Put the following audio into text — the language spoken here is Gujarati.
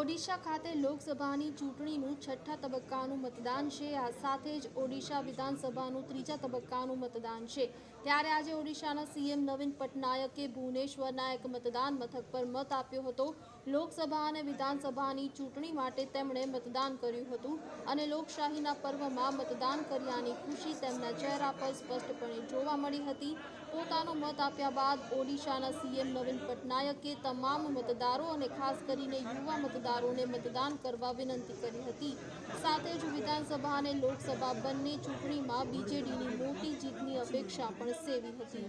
ઓડિશા ખાતે લોકસભાની ચૂંટણીનું છઠ્ઠા તબક્કાનું મતદાન છે. આ સાથે જ ઓડિશા વિધાનસભાનું ત્રીજા તબક્કાનું મતદાન છે. ત્યારે આજે ઓડિશાના સીએમ નવીન પટનાયકે ભુવનેશ્વરના એક મતદાન મથક પર મત આપ્યો હતો. લોકસભા અને વિધાનસભાની ચૂંટણી માટે તેમણે મતદાન કર્યું હતું અને લોકશાહીના પર્વમાં મતદાન કર્યાની ખુશી તેમના ચહેરા પર સ્પષ્ટપણે જોવા મળી હતી. પોતાનો મત આપ્યા બાદ ઓડિશાના સીએમ નવીન પટનાયકે તમામ મતદારો અને ખાસ કરીને યુવા મતદારોને મતદાન કરવા વિનંતી કરી હતી. સાથે જ વિધાનસભા અને લોકસભા બંને ચૂંટણીમાં બીજેડીની મોટી જીતની અપેક્ષા પણ સેવી હતી.